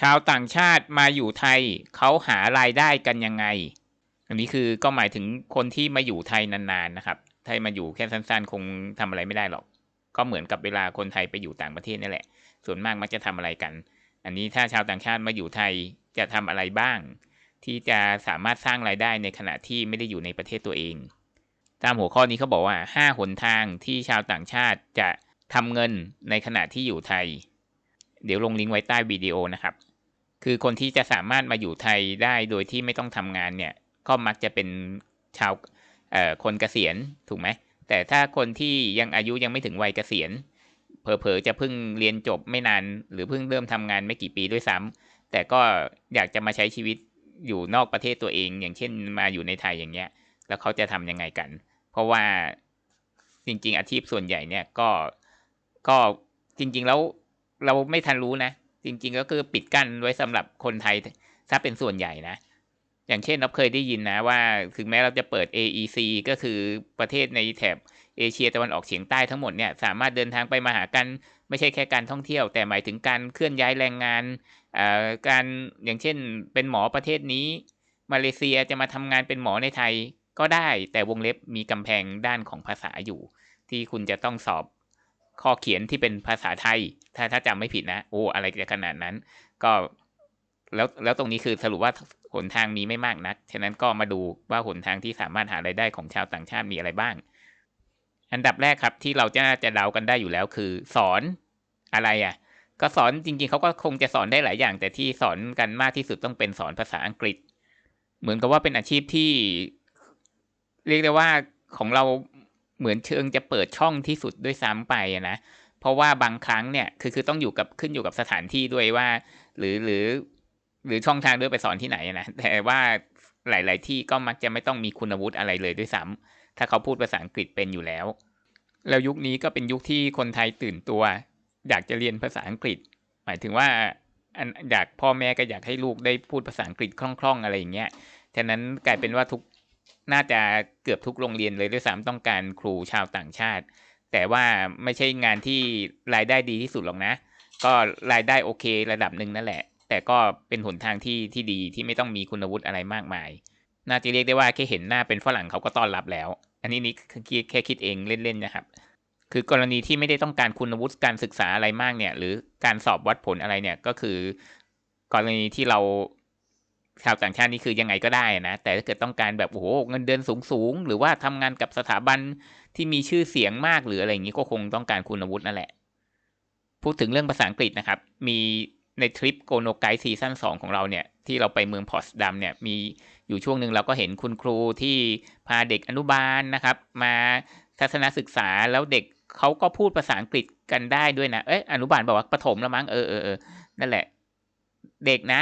ชาวต่างชาติมาอยู่ไทยเขาหารายได้กันยังไง อันนี้คือก็หมายถึงคนที่มาอยู่ไทยนานๆนะครับไทยมาอยู่แค่สั้นๆ คงทำอะไรไม่ได้หรอก ก็เหมือนกับเวลาคนไทยไปอยู่ต่างประเทศนี่แหละ ส่วนมากมักจะทำอะไรกัน อันนี้ถ้าชาวต่างชาติมาอยู่ไทยจะทำอะไรบ้าง ที่จะสามารถสร้างรายได้ในขณะที่ไม่ได้อยู่ในประเทศตัวเอง ตามหัวข้อนี้เขาบอกว่า 5 หนทางที่ชาวต่างชาติจะทำเงินในขณะที่อยู่ไทย เดี๋ยวลงลิงก์ไว้ใต้วิดีโอนะครับ คือคนที่จะสามารถมาอยู่ไทยได้โดยที่ไม่ต้องทำงานเนี่ย ก็มักจะเป็นชาวคนเกษียณถูกไหมแต่ถ้าคนที่ยังอายุยังไม่ถึงวัยเกษียณเผลอๆจะเพิ่งเรียนจบไม่นาน หรือเพิ่งเริ่มทำงานไม่กี่ปีด้วยซ้ำแต่ก็อยากจะมาใช้ชีวิตอยู่นอกประเทศตัวเอง อย่างเช่นมาอยู่ในไทยอย่างเงี้ย แล้วเขาจะทํำยังไงกัน เพราะว่าจริง ๆ อาชีพส่วนใหญ่เนี่ยก็ก็จริง ๆ แล้วเราไม่ทันรู้นะ จริง ๆ ก็คือปิดกั้นไว้สำหรับคนไทยถ้าเป็นส่วนใหญ่นะ อย่างเช่นเราเคยได้ยินนะว่า ถึงแม้เราจะเปิด AEC ก็คือประเทศในแถบเอเชียตะวันออกเฉียงใต้ทั้งหมดเนี่ยสามารถเดินทางไปมาหากันไม่ใช่แค่การท่องเที่ยว แต่หมายถึงการเคลื่อนย้ายแรงงานการอย่างเช่นเป็นหมอประเทศนี้ มาเลเซียจะมาทำงานเป็นหมอในไทยก็ได้ แต่วงเล็บมีกำแพงด้านของภาษาอยู่ ที่คุณจะต้องสอบ ข้อเขียนที่เป็นภาษาไทย ถ้าถ้าจำไม่ผิดนะ โอ้อะไรจะขนาดนั้น ก็แล้วแล้วตรงนี้คือสรุปว่าหนทางมีไม่มากนัก ฉะนั้นก็มาดูว่าหนทางที่สามารถหารายได้ของชาวต่างชาติมีอะไรบ้าง อันดับแรกครับที่เราจะจะเดากันได้อยู่แล้วคือ สอนอะไรอะ่ะ ก็สอนจริงๆเขาก็คงจะสอนได้หลายอย่าง แต่ที่สอนกันมากที่สุดต้องเป็นสอนภาษาอังกฤษ เหมือนกับว่าเป็นอาชีพที่ เรียกได้ว่าของเรา เหมือนเชิงจะเปิดช่องที่สุดด้วยซ้ำไปนะเพราะว่าบางครั้งเนี่ยคือคือต้องอยู่กับขึ้นอยู่กับสถานที่ด้วยว่า หรือหรือ หรือช่องทางด้วยไปสอนที่ไหนนะแต่ว่าหลาย ๆ ที่ก็มักจะไม่ต้องมีคุณวุฒิอะไรเลยด้วยซ้ำถ้าเขาพูดภาษาอังกฤษเป็นอยู่แล้ว แล้วยุคนี้ก็เป็นยุคที่คนไทยตื่นตัว อยากจะเรียนภาษาอังกฤษ หมายถึงว่าอยากพ่อแม่ก็อยากให้ลูกได้พูดภาษาอังกฤษคล่อง ๆ อะไรอย่างเงี้ย ฉะนั้นกลายเป็นว่าทุก น่าจะเกือบทุกโรงเรียนเลยด้วยซ้ำต้องการครูชาวต่างชาติ แต่ว่าไม่ใช่งานที่รายได้ดีที่สุดหรอกนะ ก็รายได้โอเคระดับหนึ่งนั่นแหละ แต่ก็เป็นหนทางที่ที่ดีที่ไม่ต้องมีคุณวุฒิอะไรมากมาย น่าจะเรียกได้ว่าแค่เห็นหน้าเป็นฝรั่งเขาก็ต้อนรับแล้ว อันนี้นี่แค่คิดเองเล่นๆนะครับ คือกรณีที่ไม่ได้ต้องการคุณวุฒิการศึกษาอะไรมากเนี่ย หรือการสอบวัดผลอะไรเนี่ยก็คือกรณีที่เรา ชาวต่างชาตินี่คือยังไงก็ได้นะ แต่ถ้าเกิดต้องการแบบโอ้โหเงินเดือนสูงสูงหรือว่าทำงานกับสถาบันที่มีชื่อเสียงมากหรืออะไรอย่างนี้ก็คงต้องการคุณวุฒินั่นแหละ พูดถึงเรื่องภาษาอังกฤษนะครับ มีในทริปโกโนไกด์ซีซั่นสองของเราเนี่ย ที่เราไปเมืองพอสดัมเนี่ยมีอยู่ช่วงหนึ่งเราก็เห็นคุณครูที่พาเด็กอนุบาลนะครับ มาทัศนศึกษาแล้วเด็กเขาก็พูดภาษาอังกฤษกันได้ด้วยนะ เอ้ยอนุบาลบอกว่าประถมแล้วมั้งเออเออเออนั่นแหละ เด็กนะ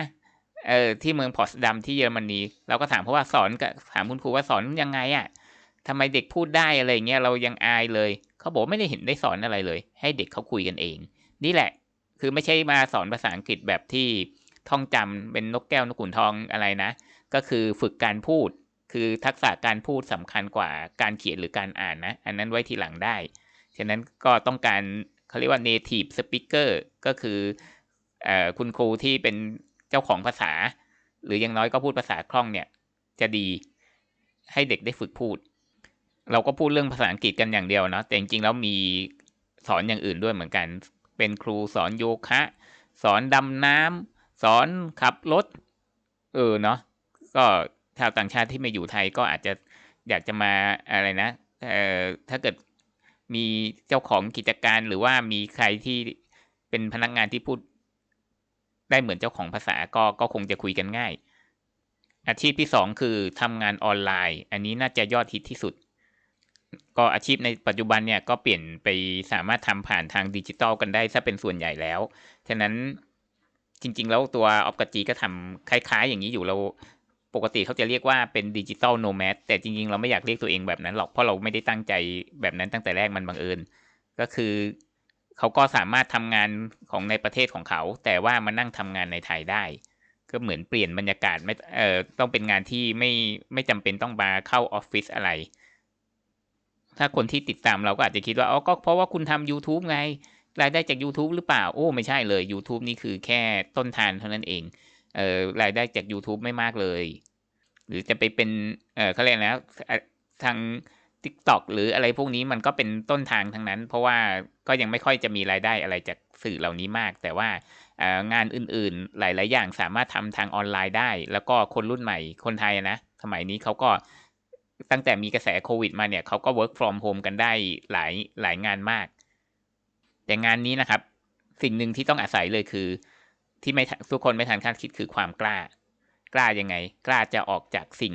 เออที่เมืองพอสดัมที่เยอรมนีเราก็ถามเพราะว่าสอนกับถามคุณครูว่าสอนยังไงอะ่ะทำไมเด็กพูดได้อะไรเงี้ยเรายังอายเลยเขาบอกไม่ได้เห็นได้สอนอะไรเลย ให้เด็กเขาคุยกันเอง นี่แหละ คือไม่ใช่มาสอนภาษาอังกฤษแบบที่ท่องจำเป็นนกแก้วนกขุนทองอะไรนะ ก็คือฝึกการพูด คือทักษะการพูดสำคัญกว่าการเขียนหรือการอ่านนะ อันนั้นไว้ทีหลังได้ ฉะนั้นก็ต้องการเขาเรียกว่า native speaker ก็คืออคุณครูที่เป็น จ้าของภาษา หรือยังน้อยก็พูดภาษาคล่องเนี่ย จะดีให้เด็กได้ฝึกพูด เราก็พูดเรื่องภาษาอังกฤษกันอย่างเดียวเนาะแต่จริงๆแล้วมีสอนอย่างอื่นด้วยเหมือนกัน เป็นครูสอนโยคะ สอนดำน้ำสอนขับรถเออเนาะก็ชาวต่างชาติที่มาอยู่ไทยก็อาจจะอยากจะมาอะไรนะเอ่อถ้าเกิดมีเจ้าของกิจการหรือว่ามีใครที่เป็นพนักงานที่พูด ได้เหมือนเจ้าของภาษาก็ก็คงจะคุยกันง่าย อาชีพที่สองคือทำงานออนไลน์ อันนี้น่าจะยอดฮิตที่สุด ก็อาชีพในปัจจุบันเนี่ยก็เปลี่ยนไปสามารถทำผ่านทางดิจิตอลกันได้ถ้าเป็นส่วนใหญ่แล้ว ฉะนั้นจริง ๆ แล้วตัวออฟกจีก็ทำคล้าย ๆ อย่างนี้อยู่เราปกติเขาจะเรียกว่าเป็นดิจิตอลโนแมดแต่จริง ๆ เราไม่อยากเรียกตัวเองแบบนั้นหรอกเพราะเราไม่ได้ตั้งใจแบบนั้นตั้งแต่แรกมันบังเอิญ ก็คือ เขาก็สามารถทำงานของในประเทศของเขา แต่ว่ามานั่งทำงานในไทยได้ ก็เหมือนเปลี่ยนบรรยากาศไม่เอ่อต้องเป็นงานที่ไม่ไม่จำเป็นต้องมาเข้าออฟฟิศอะไร ถ้าคนที่ติดตามเราก็อาจจะคิดว่าอ๋อก็เพราะว่าคุณทำ YouTube ไงรายได้จาก YouTube หรือเปล่า โอ้ ไม่ใช่เลย YouTube นี่คือแค่ต้นทานเท่านั้นเอง เอ่อรายได้จาก YouTube ไม่มากเลย หรือจะไปเป็น เอ่อเขาเรียกแล้วทาง TikTok หรืออะไรพวกนี้มันก็เป็นต้นทางทั้งนั้น เพราะว่าก็ยังไม่ค่อยจะมีรายได้อะไรจากสื่อเหล่านี้มาก แต่ว่างานอื่นๆ หลาย ๆ อย่างสามารถทำทางออนไลน์ได้ แล้วก็คนรุ่นใหม่คนไทยนะสมัยนี้เขาก็ตั้งแต่มีกระแสโควิดมาเนี่ยเขาก็ work from home กันได้หลายหลายงานมาก แต่งานนี้นะครับ สิ่งหนึ่งที่ต้องอาศัยเลยคือ ที่ไม่ทุกคนไม่ทันคาดคิดคือความกล้า กล้ายังไง กล้าจะออกจากสิ่ง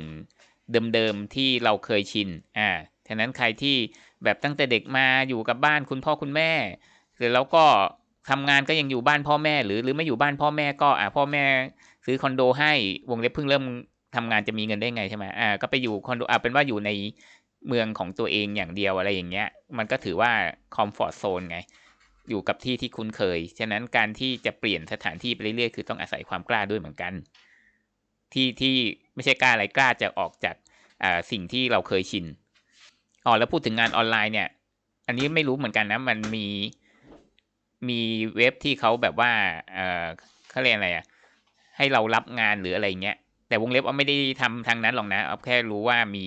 เดิมๆที่เราเคยชิน อ่า ฉะนั้นใครที่แบบตั้งแต่เด็กมาอยู่กับบ้านคุณพ่อคุณแม่เสร็จแล้วก็ทำงานก็ยังอยู่บ้านพ่อแม่ หรือหรือไม่อยู่บ้านพ่อแม่ก็อ่าพ่อแม่ซื้อคอนโดให้วงเล็บเพิ่งเริ่มทำงานจะมีเงินได้ไงใช่ไหมอ่าก็ไปอยู่คอนโดอ่าเป็นว่าอยู่ในเมืองของตัวเองอย่างเดียวอะไรอย่างเงี้ย มันก็ถือว่าคอมฟอร์ทโซนไง อยู่กับที่ที่คุ้นเคย ฉะนั้นการที่จะเปลี่ยนสถานที่ไปเรื่อยๆ คือต้องอาศัยความกล้าด้วยเหมือนกัน ที่ที่ไม่ใช่กล้าอะไรกล้าจะออกจากสิ่งที่เราเคยชิน อ๋อแล้วพูดถึงงานออนไลน์เนี่ย อันนี้ไม่รู้เหมือนกันนะ มันมีมีเว็บที่เขาแบบว่า เออเขาเรียกอะไรอะให้เรารับงานหรืออะไรเงี้ย แต่วงเล็บว่าไม่ได้ทำทางนั้นหรอกนะเอาแค่รู้ว่ามี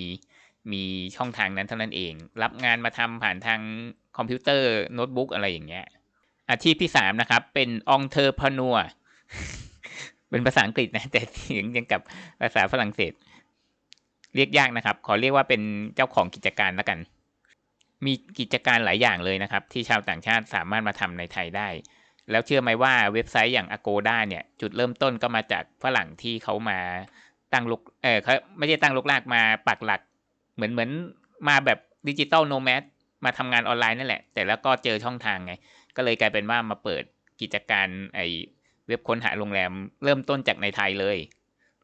มีช่องทางนั้นเท่านั้นเอง รับงานมาทำผ่านทางคอมพิวเตอร์โน้ตบุ๊กอะไรอย่างเงี้ย อาชีพที่สามนะครับ เป็นองเทอร์พนัวเป็นภาษาอังกฤษนะ แต่เสียงยังกับภาษาฝรั่งเศส เรียกยากนะครับ ขอเรียกว่าเป็นเจ้าของกิจการแล้วกัน มีกิจการหลายอย่างเลยนะครับ ที่ชาวต่างชาติสามารถมาทำในไทยได้ แล้วเชื่อไหมว่าเว็บไซต์อย่าง Agoda เนี่ย จุดเริ่มต้นก็มาจากฝรั่งที่เขามาตั้งลกเออเขาไม่ใช่ตั้งลกลากมาปักหลัก เหมือนเหมือนมาแบบดิจิตอลโนแมดมาทำงานออนไลน์นั่นแหละ แต่แล้วก็เจอช่องทางไง ก็เลยกลายเป็นว่ามาเปิดกิจการไอเว็บค้นหาโรงแรมเริ่มต้นจากในไทยเลย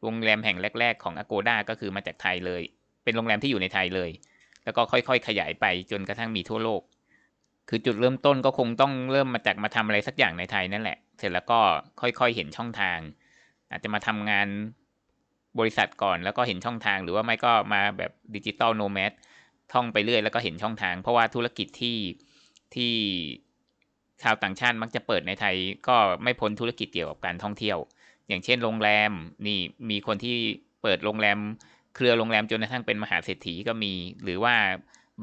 โรงแรมแห่งแรก ๆ ของ Agoda ก็คือมาจากไทยเลย เป็นโรงแรมที่อยู่ในไทยเลย แล้วก็ค่อยๆ ขยายไปจนกระทั่งมีทั่วโลก คือจุดเริ่มต้นก็คงต้องเริ่มมาจากมาทำอะไรสักอย่างในไทยนั่นแหละ เสร็จแล้วก็ค่อยๆ เห็นช่องทาง อาจจะมาทำงานบริษัทก่อนแล้วก็เห็นช่องทาง หรือว่าไม่ก็มาแบบดิจิตอลโนแมดท่องไปเรื่อยแล้วก็เห็นช่องทาง เพราะว่าธุรกิจที่ที่ชาวต่างชาติมักจะเปิดในไทย ก็ไม่พ้นธุรกิจเกี่ยวกับการท่องเที่ยว อย่างเช่นโรงแรมนี่มีคนที่เปิดโรงแรม เครือโรงแรมจนกระทั่งเป็นมหาเศรษฐีก็มี หรือว่า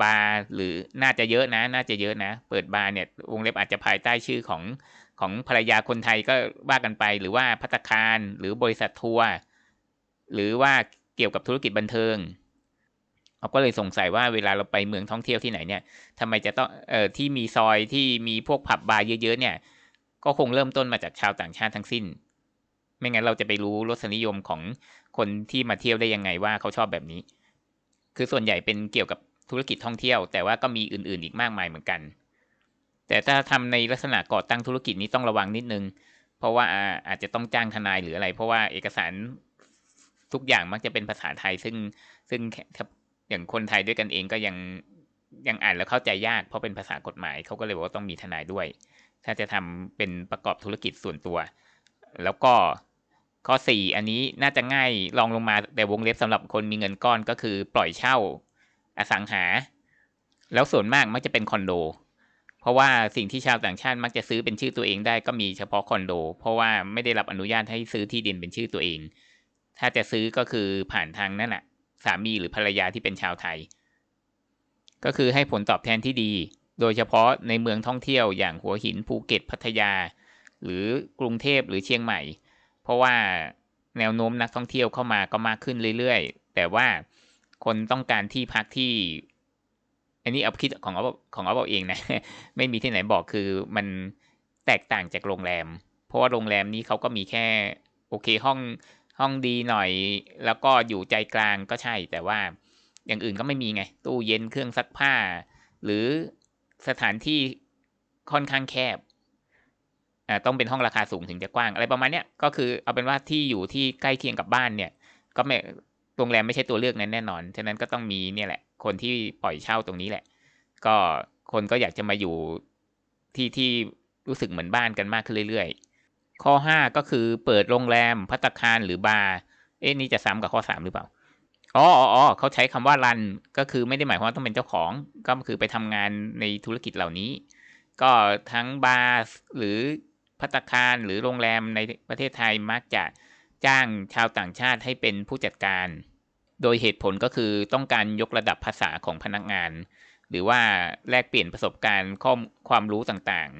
บาร์หรือน่าจะเยอะนะ น่าจะเยอะนะ เปิดบาร์เนี่ยวงเล็บอาจจะภายใต้ชื่อของของภรรยาคนไทยก็ว่ากันไป หรือว่าพัตคารหรือบริษัททัวร์หรือว่าเกี่ยวกับธุรกิจบันเทิงเราก็เลยสงสัยว่าเวลาเราไปเมืองท่องเที่ยวที่ไหนเนี่ยทำไมจะต้องเอ่อที่มีซอยที่มีพวกผับบาร์เยอะๆเนี่ย ก็คงเริ่มต้นมาจากชาวต่างชาติทั้งสิ้น ไม่งั้นเราจะไปรู้รสนิยมของคนที่มาเที่ยวได้ยังไงว่าเขาชอบแบบนี้ คือส่วนใหญ่เป็นเกี่ยวกับธุรกิจท่องเที่ยว แต่ว่าก็มีอื่นๆอีกมากมายเหมือนกัน แต่ถ้าทำในลักษณะก่อตั้งธุรกิจนี้ต้องระวังนิดนึง เพราะว่าอาจจะต้องจ้างทนายหรืออะไร เพราะว่าเอกสารทุกอย่างมักจะเป็นภาษาไทย ซึ่งซึ่งอย่างคนไทยด้วยกันเองก็ยังยังอ่านแล้วเข้าใจยากเพราะเป็นภาษากฎหมายเขาก็เลยบอกว่าต้องมีทนายด้วย ถ้าจะทำเป็นประกอบธุรกิจส่วนตัว แล้วก็ ข้อสี่อันนี้น่าจะง่ายลองลงมาแต่วงเล็บสำหรับคนมีเงินก้อนก็คือปล่อยเช่า อสังหา แล้วส่วนมากมักจะเป็นคอนโด เพราะว่าสิ่งที่ชาวต่างชาติมักจะซื้อเป็นชื่อตัวเองได้ก็มีเฉพาะคอนโด เพราะว่าไม่ได้รับอนุญาตให้ซื้อที่ดินเป็นชื่อตัวเอง ถ้าจะซื้อก็คือผ่านทางนั่นแหละสามีหรือภรรยาที่เป็นชาวไทย ก็คือให้ผลตอบแทนที่ดี โดยเฉพาะในเมืองท่องเที่ยวอย่างหัวหินภูเก็ตพัทยา หรือกรุงเทพหรือเชียงใหม่ ราะว่าแนวโน้มนักท่องเที่ยวเข้ามาก็มากขึ้นเรื่อยๆ แต่ว่าคนต้องการที่พักที่ อันนี้เอาคิดของเอาของเอาเองนะ ไม่มีที่ไหนบอกคือมันแตกต่างจากโรงแรม เพราะว่าโรงแรมนี้เขาก็มีแค่โอเคห้องห้องดีหน่อย แล้วก็อยู่ใจกลางก็ใช่ แต่ว่าอย่างอื่นก็ไม่มีไง ตู้เย็นเครื่องซักผ้า หรือสถานที่ค่อนข้างแคบ ต้องเป็นห้องราคาสูงถึงจะกว้างอะไรประมาณเนี้ยก็คือเอาเป็นว่าที่อยู่ที่ใกล้เคียงกับบ้านเนี่ย ก็ไม่โรงแรมไม่ใช่ตัวเลือกนั้นแน่นอนฉะนั้นก็ต้องมีเนี่ยแหละ คนที่ปล่อยเช่าตรงนี้แหละ ก็คนก็อยากจะมาอยู่ที่ที่รู้สึกเหมือนบ้านกันมากขึ้นเรื่อยๆ ข้อห้าก็คือเปิดโรงแรมพัตคารหรือบาร์เอ๊ะนี่จะซ้ำกับข้อสามหรือเปล่าอ๋ออ๋อเขาใช้คำว่ารันก็คือไม่ได้หมายความว่าต้องเป็นเจ้าของก็คือไปทำงานในธุรกิจเหล่านี้ ก็ทั้งบาร์หรือ พัตคารหรือโรงแรมในประเทศไทยมักจะจ้างชาวต่างชาติให้เป็นผู้จัดการ โดยเหตุผลก็คือต้องการยกระดับภาษาของพนักงาน หรือว่าแลกเปลี่ยนประสบการณ์ข้อมความรู้ต่าง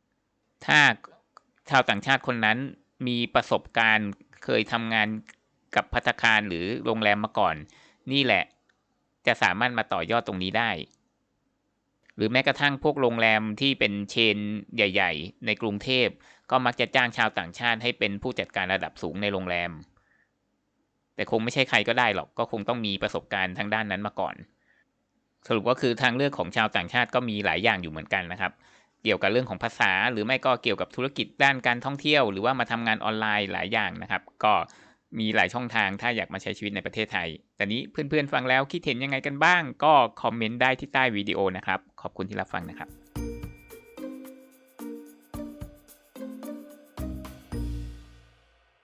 ๆ ถ้าชาวต่างชาติคนนั้นมีประสบการณ์เคยทำงานกับพัตคารหรือโรงแรมมาก่อน นี่แหละ จะสามารถมาต่อยอดตรงนี้ได้ หรือแม้กระทั่งพวกโรงแรมที่เป็นเชนใหญ่ ๆ ในกรุงเทพก็มักจะจ้างชาวต่างชาติให้เป็นผู้จัดการระดับสูงในโรงแรม แต่คงไม่ใช่ใครก็ได้หรอกก็คงต้องมีประสบการณ์ทางด้านนั้นมาก่อน สรุปก็คือทางเลือกของชาวต่างชาติก็มีหลายอย่างอยู่เหมือนกันนะครับ เกี่ยวกับเรื่องของภาษาหรือไม่ก็เกี่ยวกับธุรกิจด้านการท่องเที่ยว หรือว่ามาทำงานออนไลน์หลายอย่างนะครับ ก็มีหลายช่องทางถ้าอยากมาใช้ชีวิตในประเทศไทย แต่นี้เพื่อนๆฟังแล้วคิดเห็นยังไงกันบ้าง ก็คอมเมนต์ได้ที่ใต้วิดีโอนะครับ ขอบคุณที่รับฟังนะครับ